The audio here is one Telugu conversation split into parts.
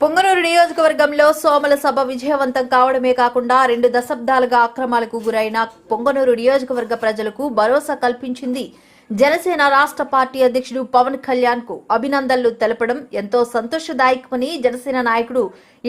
పొంగనూరు నియోజకవర్గంలో సోమల సభ విజయవంతం కావడమే కాకుండా రెండు దశాబ్దాలుగా అక్రమాలకు గురైన పొంగనూరు నియోజకవర్గ ప్రజలకు భరోసా కల్పించింది. జనసేన రాష్ట్ర పార్టీ అధ్యక్షుడు పవన్ కళ్యాణ్కు అభినందనలు తెలపడం ఎంతో సంతోషదాయకమని జనసేన నాయకుడు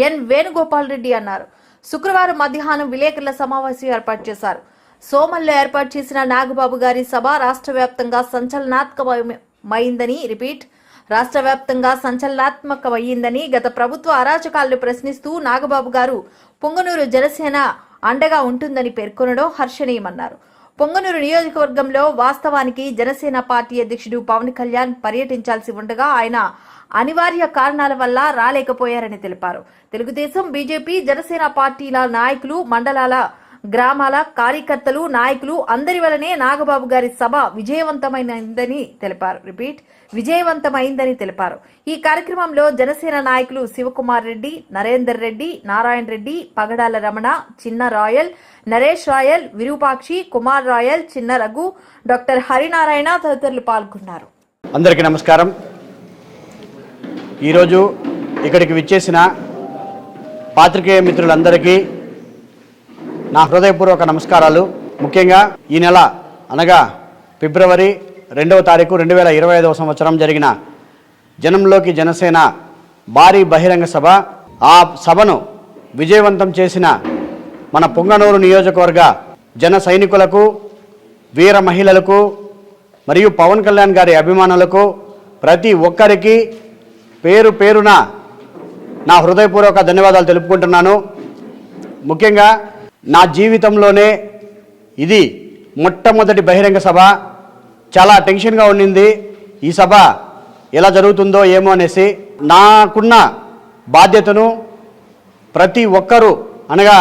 ఎన్ వేణుగోపాల్ రెడ్డి అన్నారు. శుక్రవారం మధ్యాహ్నం విలేకరుల సమావేశం ఏర్పాటు చేశారు. సోమల్లో ఏర్పాటు చేసిన నాగబాబు గారి సభ రాష్ట్ర వ్యాప్తంగా సంచలనాత్మకమైందని రిపీట్ రాష్ట్ర వ్యాప్తంగా సంచలనాత్మకమయ్యిందని గత ప్రభుత్వ అరాచకాలను ప్రశ్నిస్తూ నాగబాబు గారు పొంగనూరు జనసేన అండగా ఉంటుందని పేర్కొనడం హర్షణీయమన్నారు. పొంగనూరు నియోజకవర్గంలో వాస్తవానికి జనసేన పార్టీ అధ్యక్షుడు పవన్ కళ్యాణ్ పర్యటించాల్సి ఉండగా ఆయన అనివార్య కారణాల వల్ల రాలేకపోయారని తెలిపారు. తెలుగుదేశం బీజేపీ జనసేన పార్టీల నాయకులు మండలాల గ్రామాల కార్యకర్తలు నాయకులు అందరి వలనే నాగబాబు గారి సభ విజయవంతమైందని తెలిపారు. రిపీట్ విజయవంతమైందని తెలిపారు. ఈ కార్యక్రమంలో జనసేన నాయకులు Shivakumar Reddy Narender Reddy Narayana Reddy Pagadala Ramana Chinna Royal Naresh Royal Virupakshi Kumar Royal Chinna Raghu doctor Harinarayana తదితరులు పాల్గొన్నారు. అందరికీ నమస్కారం. ఈరోజు ఇక్కడికి విచ్చేసిన పాత్రికేయ మిత్రులందరికీ నా హృదయపూర్వక నమస్కారాలు. ముఖ్యంగా ఈ నెల అనగా ఫిబ్రవరి రెండవ తారీఖు రెండు వేల ఇరవై ఐదవ సంవత్సరం జరిగిన జనంలోకి జనసేన భారీ బహిరంగ సభ. ఆ సభను విజయవంతం చేసిన మన పొంగనూరు నియోజకవర్గ జన సైనికులకు వీర మహిళలకు మరియు పవన్ కళ్యాణ్ గారి అభిమానులకు ప్రతి ఒక్కరికి పేరు పేరున నా హృదయపూర్వక ధన్యవాదాలు తెలుపుకుంటున్నాను. ముఖ్యంగా నా జీవితంలోనే ఇది మొట్టమొదటి బహిరంగ సభ. చాలా టెన్షన్గా ఉండింది. ఈ సభ ఎలా జరుగుతుందో ఏమో అనేసి నాకున్న బాధ్యతను ప్రతి ఒక్కరూ అనగా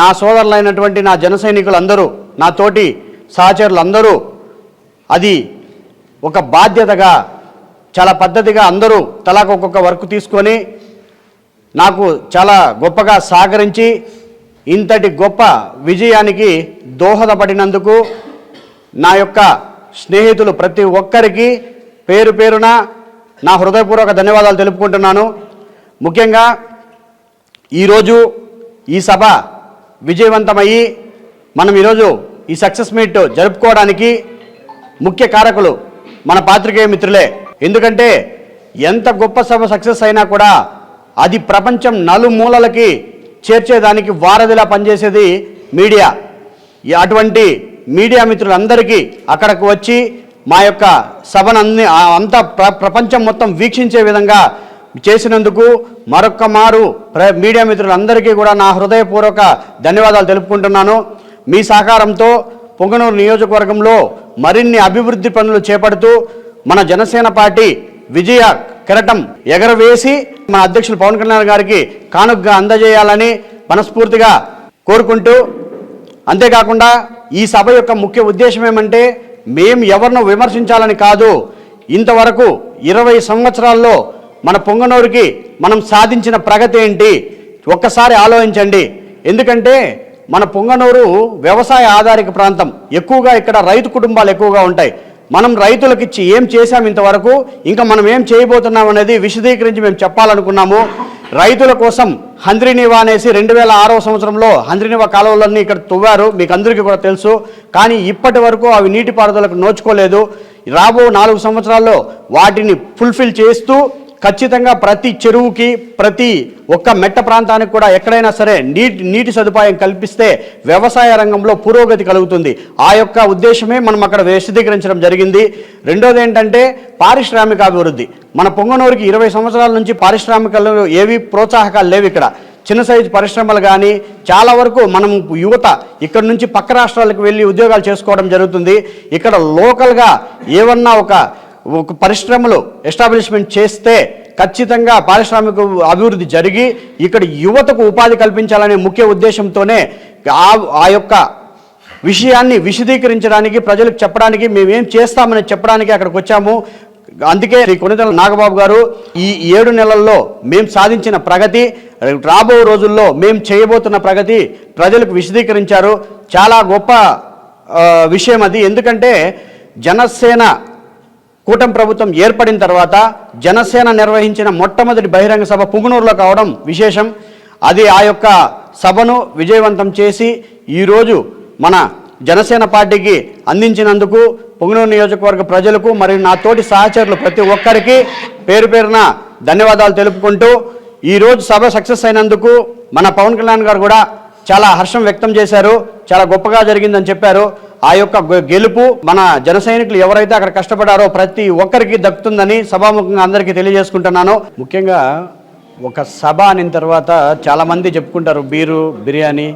నా సోదరులైనటువంటి నా జన సైనికులందరూ నా తోటి సహచరులందరూ అది ఒక బాధ్యతగా చాలా పద్ధతిగా అందరూ తలాకు ఒక్కొక్క వర్క్ తీసుకొని నాకు చాలా గొప్పగా సహకరించి ఇంతటి గొప్ప విజయానికి దోహదపడినందుకు నా యొక్క స్నేహితులు ప్రతి ఒక్కరికి పేరు పేరున నా హృదయపూర్వక ధన్యవాదాలు తెలుపుకుంటున్నాను. ముఖ్యంగా ఈరోజు ఈ సభ విజయవంతమయ్యి మనం ఈరోజు ఈ సక్సెస్ మీట్ జరుపుకోవడానికి ముఖ్య కారకులు మన పాత్రికేయ మిత్రులే. ఎందుకంటే ఎంత గొప్ప సభ సక్సెస్ అయినా కూడా అది ప్రపంచం నలుమూలలకి చేర్చేదానికి వారధిలా పనిచేసేది మీడియా. ఈ అటువంటి మీడియా మిత్రులందరికీ అక్కడకు వచ్చి మా యొక్క సభను అన్ని అంతా ప్ర ప్రపంచం మొత్తం వీక్షించే విధంగా చేసినందుకు మరొక్క మారు ప్ర మీడియా మిత్రులందరికీ కూడా నా హృదయపూర్వక ధన్యవాదాలు తెలుపుకుంటున్నాను. మీ సహకారంతో పొంగనూరు నియోజకవర్గంలో మరిన్ని అభివృద్ధి పనులు చేపడుతూ మన జనసేన పార్టీ విజయ కిరటం ఎగరవేసి మన అధ్యక్షులు పవన్ కళ్యాణ్ గారికి కానుకగా అందజేయాలని మనస్ఫూర్తిగా కోరుకుంటూ అంతేకాకుండా ఈ సభ యొక్క ముఖ్య ఉద్దేశం ఏమంటే మేము ఎవరినో విమర్శించాలని కాదు ఇంతవరకు ఇరవై సంవత్సరాల్లో మన పొంగనూరుకి మనం సాధించిన ప్రగతి ఏంటి ఒక్కసారి ఆలోచించండి. ఎందుకంటే మన పొంగనూరు వ్యవసాయ ఆధారిత ప్రాంతం ఎక్కువగా ఇక్కడ రైతు కుటుంబాలు ఎక్కువగా ఉంటాయి. మనం రైతులకు ఇచ్చి ఏం చేశాం ఇంతవరకు? ఇంకా మనం ఏం చేయబోతున్నాం అనేది విశదీకరించి మేము చెప్పాలనుకున్నాము. రైతుల కోసం హంద్రినివా అనేసి రెండు వేల ఆరవ సంవత్సరంలో హంద్రినివా కాలువలన్నీ ఇక్కడ తువ్వారు. మీకు అందరికీ కూడా తెలుసు. కానీ ఇప్పటి వరకు అవి నీటిపారుదలకు నోచుకోలేదు. రాబో నాలుగు సంవత్సరాల్లో వాటిని ఫుల్ఫిల్ చేస్తూ ఖచ్చితంగా ప్రతి చెరువుకి ప్రతి ఒక్క మెట్ట ప్రాంతానికి కూడా ఎక్కడైనా సరే నీటి నీటి సదుపాయం కల్పిస్తే వ్యవసాయ రంగంలో పురోగతి కలుగుతుంది. ఆ యొక్క ఉద్దేశమే మనం అక్కడ విశదీకరించడం జరిగింది. రెండోది ఏంటంటే పారిశ్రామిక అభివృద్ధి. మన పొంగనూరుకి ఇరవై సంవత్సరాల నుంచి పారిశ్రామికలు ఏవి ప్రోత్సాహకాలు లేవు ఇక్కడ. చిన్న సైజు పరిశ్రమలు కానీ చాలా వరకు మనం యువత ఇక్కడ నుంచి పక్క రాష్ట్రాలకు వెళ్ళి ఉద్యోగాలు చేసుకోవడం జరుగుతుంది. ఇక్కడ లోకల్గా ఏమన్నా ఒక ఒక పరిశ్రమలు ఎస్టాబ్లిష్మెంట్ చేస్తే ఖచ్చితంగా పారిశ్రామిక అభివృద్ధి జరిగి ఇక్కడ యువతకు ఉపాధి కల్పించాలనే ముఖ్య ఉద్దేశంతోనే ఆ ఆ యొక్క విషయాన్ని విశదీకరించడానికి ప్రజలకు చెప్పడానికి మేమేం చేస్తామని చెప్పడానికి అక్కడికి వచ్చాము. అందుకే శ్రీ కొనితల నాగబాబు గారు ఈ ఏడు నెలల్లో మేము సాధించిన ప్రగతి రాబో రోజుల్లో మేము చేయబోతున్న ప్రగతి ప్రజలకు విశదీకరించారు. చాలా గొప్ప విషయం అది. ఎందుకంటే జనసేన కూటమి ప్రభుత్వం ఏర్పడిన తర్వాత జనసేన నిర్వహించిన మొట్టమొదటి బహిరంగ సభ పుగునూరులో కావడం విశేషం. అది ఆ యొక్క సభను విజయవంతం చేసి ఈరోజు మన జనసేన పార్టీకి అందించినందుకు పుగునూరు నియోజకవర్గ ప్రజలకు మరియు నా తోటి సహచరులు ప్రతి ఒక్కరికి పేరు పేరున ధన్యవాదాలు తెలుపుకుంటూ ఈరోజు సభ సక్సెస్ అయినందుకు మన పవన్ కళ్యాణ్ గారు కూడా చాలా హర్షం వ్యక్తం చేశారు. చాలా గొప్పగా జరిగిందని చెప్పారు. ఆ యొక్క గె- గెలుపు మన జన సైనికులు ఎవరైతే అక్కడ కష్టపడారో ప్రతి ఒక్కరికి దక్కుతుందని సభాముఖంగా అందరికీ తెలియజేసుకుంటున్నాను. ముఖ్యంగా ఒక సభ అనిన తర్వాత చాలామంది చెప్పుకుంటారు బీరు బిర్యానీ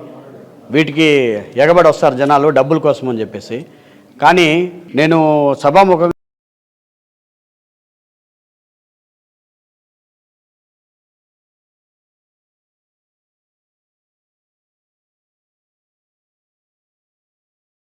వీటికి ఎగబడి వస్తారు జనాలు డబ్బుల కోసం అని చెప్పేసి. కానీ నేను సభాముఖంగా